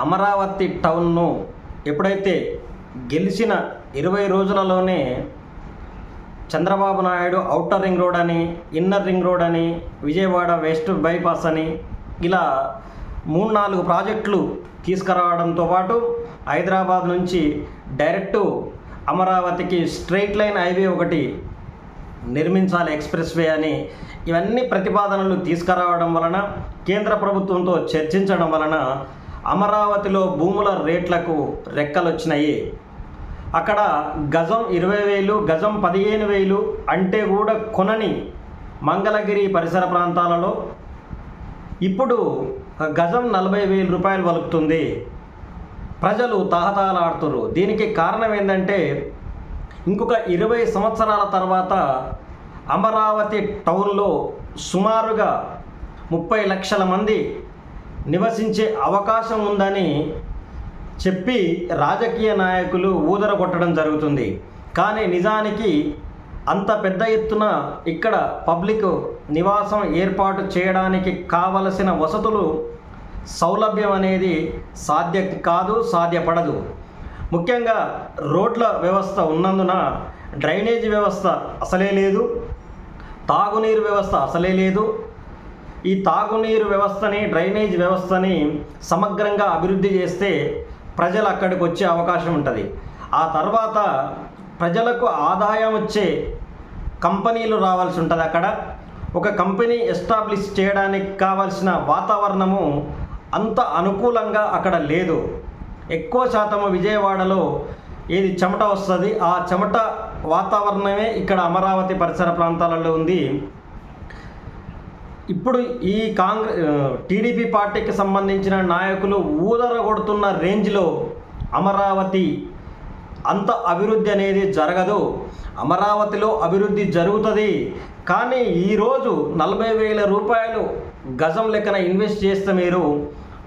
అమరావతి టౌన్ను ఎప్పుడైతే గెలిచిన ఇరవై రోజులలోనే Chandrababu Naidu outer ring road అని ఇన్నర్ రింగ్ రోడ్ అని విజయవాడ వెస్ట్ బైపాస్ అని ఇలా మూడు నాలుగు ప్రాజెక్టులు తీసుకురావడంతో పాటు హైదరాబాద్ నుంచి డైరెక్టు అమరావతికి స్ట్రైట్ లైన్ హైవే ఒకటి నిర్మించాలి ఎక్స్ప్రెస్ వే అని ఇవన్నీ ప్రతిపాదనలు తీసుకురావడం వలన కేంద్ర ప్రభుత్వంతో చర్చించడం వలన అమరావతిలో భూముల రేట్లకు రెక్కలొచ్చినాయి. అక్కడ గజం ఇరవై వేలు గజం పదిహేను వేలు అంటే కూడా కొనని మంగళగిరి పరిసర ప్రాంతాలలో. ఇప్పుడు గజం నలభై వేల రూపాయలు వలుకుతుంది. ప్రజలు తహతహలాడుతున్నారు దీనికి కారణం ఏంటంటే ఇంకొక ఇరవై సంవత్సరాల తర్వాత అమరావతి టౌన్లో సుమారుగా ముప్పై లక్షల మంది నివసించే అవకాశం ఉందని చెప్పి రాజకీయ నాయకులు ఊదర కొట్టడం జరుగుతుంది. కానీ నిజానికి అంత పెద్ద ఎత్తున ఇక్కడ పబ్లిక్ నివాసం ఏర్పాటు చేయడానికి కావలసిన వసతులు సౌలభ్యం అనేది సాధ్య కాదు సాధ్యపడదు. ముఖ్యంగా రోడ్ల వ్యవస్థ ఉన్నందున డ్రైనేజీ వ్యవస్థ అసలే లేదు తాగునీరు వ్యవస్థ అసలే లేదు ఈ తాగునీరు వ్యవస్థని డ్రైనేజ్ వ్యవస్థని సమగ్రంగా అభివృద్ధి చేస్తే ప్రజలు అక్కడికి వచ్చే అవకాశం ఉంటుంది. ఆ తర్వాత ప్రజలకు ఆదాయం వచ్చే కంపెనీలు రావాల్సి ఉంటుంది అక్కడ. ఒక కంపెనీ ఎస్టాబ్లిష్ చేయడానికి కావాల్సిన వాతావరణము అంత అనుకూలంగా అక్కడ లేదు. ఎక్కువ శాతము విజయవాడలో ఏది చెమట వస్తుంది ఆ చెమట వాతావరణమే ఇక్కడ అమరావతి పరిసర ప్రాంతాలలో ఉంది. ఇప్పుడు ఈ కాంగ్రెస్ టీడీపీ పార్టీకి సంబంధించిన నాయకులు ఊదరగొడుతున్న రేంజ్లో అమరావతి అంత అభివృద్ధి అనేది జరగదు. అమరావతిలో అభివృద్ధి జరుగుతుంది. కానీ ఈరోజు నలభై వేల రూపాయలు గజం లెక్కన ఇన్వెస్ట్ చేస్తే మీరు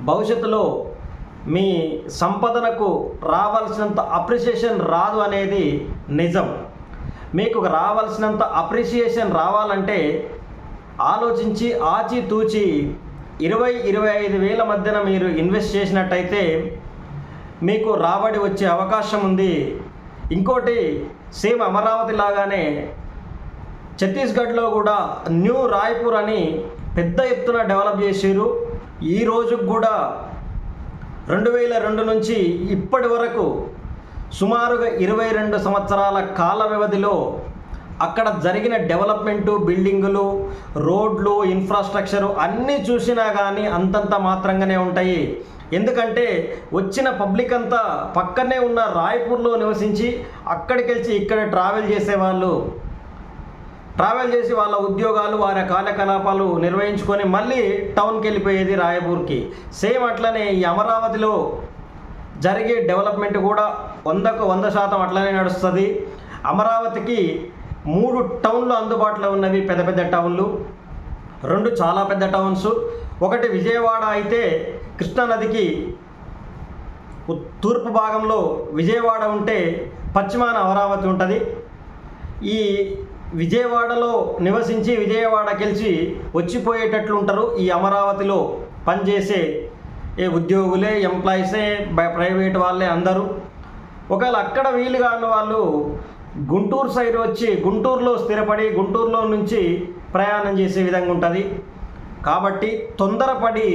భవిష్యత్తులో మీ సంపదనకు రావాల్సినంత అప్రిసియేషన్ రాదు అనేది నిజం. మీకు రావాల్సినంత అప్రిసియేషన్ రావాలంటే ఆలోచించి ఆచితూచి ఇరవై ఇరవై ఐదు వేల మధ్యన మీరు ఇన్వెస్ట్ చేసినట్టయితే మీకు రాబడి వచ్చే అవకాశం ఉంది. ఇంకోటి సేమ్ అమరావతి లాగానే ఛత్తీస్గఢ్లో కూడా న్యూ రాయ్పూర్ అని పెద్ద ఎత్తున డెవలప్ చేసారు ఈ రోజుకు కూడా రెండు వేల రెండు నుంచి ఇప్పటి వరకు సుమారుగా ఇరవై రెండు సంవత్సరాల కాల వ్యవధిలో అక్కడ జరిగిన డెవలప్మెంటు బిల్డింగులు రోడ్లు ఇన్ఫ్రాస్ట్రక్చరు అన్నీ చూసినా కానీ అంతంత మాత్రంగానే ఉంటాయి. ఎందుకంటే వచ్చిన పబ్లిక్ అంతా పక్కనే ఉన్న రాయ్పూర్లో నివసించి అక్కడికి వెళ్ళి ఇక్కడ ట్రావెల్ చేసేవాళ్ళు. ట్రావెల్ చేసి వాళ్ళ ఉద్యోగాలు వారి కార్యకలాపాలు నిర్వహించుకొని మళ్ళీ టౌన్కి వెళ్ళిపోయేది రాయపూర్కి. సేమ్ అట్లనే ఈ అమరావతిలో జరిగే డెవలప్మెంట్ కూడా వందకు వంద శాతం అట్లనే నడుస్తుంది. అమరావతికి మూడు టౌన్లు అందుబాటులో ఉన్నవి పెద్ద పెద్ద టౌన్లు. రెండు చాలా పెద్ద టౌన్స్. ఒకటి విజయవాడ అయితే కృష్ణానదికి తూర్పు భాగంలో విజయవాడ ఉంటే పశ్చిమాన అమరావతి ఉంటుంది. ఈ విజయవాడలో నివసించి విజయవాడ గెలిచి వచ్చిపోయేటట్లు ఉంటారు ఈ అమరావతిలో పనిచేసే ఏ ఉద్యోగులే ఎంప్లాయీసే ప్రైవేట్ వాళ్ళే అందరూ. ఒకవేళ అక్కడ వీలు కాని వాళ్ళు గుంటూరు సైడ్ వచ్చి గుంటూరులో స్థిరపడి గుంటూరులో నుంచి ప్రయాణం చేసే విధంగా ఉంటుంది. కాబట్టి తొందరపడి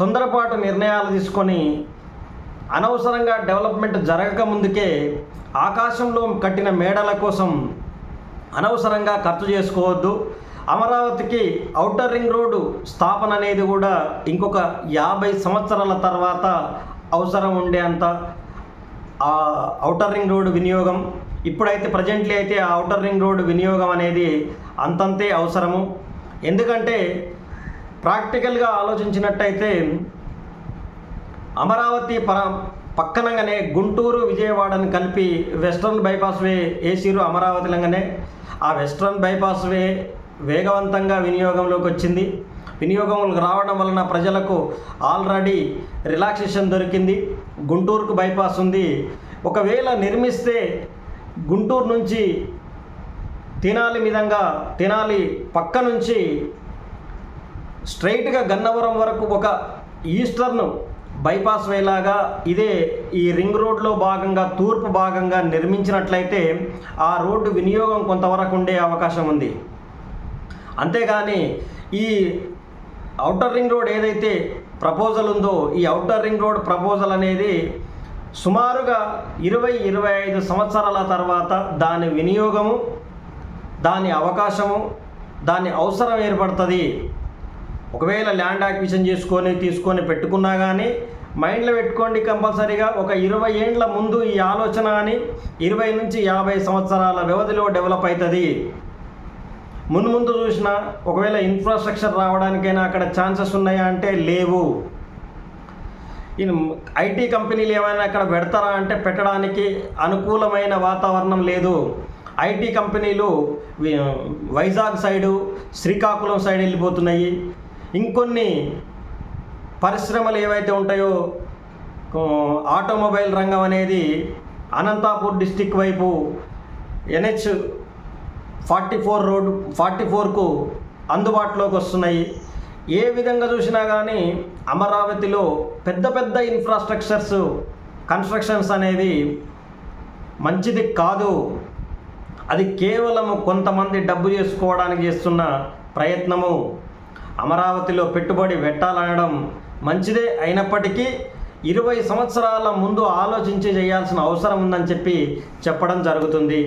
తొందరపాటు నిర్ణయాలు తీసుకొని అనవసరంగా డెవలప్మెంట్ జరగక ముందుకే ఆకాశంలో కట్టిన మేడల కోసం అనవసరంగా ఖర్చు చేసుకోవద్దు. అమరావతికి ఔటర్ రింగ్ రోడ్డు స్థాపన అనేది కూడా ఇంకొక యాభై సంవత్సరాల తర్వాత అవసరం ఉండే అంత ఆ ఔటర్ రింగ్ రోడ్డు వినియోగం ఇప్పుడైతే ప్రజెంట్లీ అయితే ఆ ఔటర్ రింగ్ రోడ్ వినియోగం అనేది అంతంతే అవసరము. ఎందుకంటే ప్రాక్టికల్గా ఆలోచించినట్టయితే అమరావతి పర పక్కనగానే గుంటూరు విజయవాడను కలిపి వెస్ట్రన్ బైపాస్ వే ఏసీరు అమరావతిలంగానే. ఆ వెస్ట్రన్ బైపాస్ వే వేగవంతంగా వినియోగంలోకి వచ్చింది. వినియోగంలోకి రావడం వలన ప్రజలకు ఆల్రెడీ రిలాక్సేషన్ దొరికింది. గుంటూరుకు బైపాస్ ఉంది. ఒకవేళ నిర్మిస్తే గుంటూరు నుంచి తినాలి విధంగా తినాలి పక్క నుంచి స్ట్రైట్గా గన్నవరం వరకు ఒక ఈస్టర్న్ బైపాస్ వేలాగా ఇదే ఈ రింగ్ రోడ్లో భాగంగా తూర్పు భాగంగా నిర్మించినట్లయితే ఆ రోడ్డు వినియోగం కొంతవరకు ఉండే అవకాశం ఉంది. అంతేగాని ఈ అవుటర్ రింగ్ రోడ్ ఏదైతే ప్రపోజల్ ఉందో ఈ అవుటర్ రింగ్ రోడ్ ప్రపోజల్ అనేది సుమారుగా ఇరవై ఇరవై ఐదు సంవత్సరాల తర్వాత దాని వినియోగము దాని అవకాశము దాని అవసరం ఏర్పడుతుంది. ఒకవేళ ల్యాండ్ యాక్విజిషన్ చేసుకొని తీసుకొని పెట్టుకున్నా కానీ మైండ్లో పెట్టుకోండి కంపల్సరీగా. ఒక ఇరవై ఏండ్ల ముందు ఈ ఆలోచన అని ఇరవై నుంచి యాభై సంవత్సరాల వ్యవధిలో డెవలప్ అవుతుంది మున్ముందు ముందు ఒకవేళ ఇన్ఫ్రాస్ట్రక్చర్ రావడానికైనా అక్కడ ఛాన్సెస్ ఉన్నాయా అంటే లేవు. ఐటీ కంపెనీలు ఏమైనా అక్కడ పెడతారా అంటే పెట్టడానికి అనుకూలమైన వాతావరణం లేదు. ఐటీ కంపెనీలు వైజాగ్ సైడు శ్రీకాకుళం సైడ్ వెళ్ళిపోతున్నాయి. ఇంకొన్ని పరిశ్రమలు ఏవైతే ఉంటాయో ఆటోమొబైల్ రంగం అనేది అనంతాపూర్ డిస్టిక్ వైపు NH forty four road forty ఫోర్కు అందుబాటులోకి వస్తున్నాయి. ఏ విధంగా చూసినా కానీ అమరావతిలో పెద్ద పెద్ద ఇన్ఫ్రాస్ట్రక్చర్స్ కన్స్ట్రక్షన్స్ అనేది మంచిది కాదు. అది కేవలం కొంతమంది డబ్బు చేసుకోవడానికి చేస్తున్న ప్రయత్నము. అమరావతిలో పెట్టుబడి పెట్టాలనడం మంచిదే అయినప్పటికీ ఇరవై సంవత్సరాల ముందు ఆలోచించి చేయాల్సిన అవసరం ఉందని చెప్పి చెప్పడం జరుగుతుంది.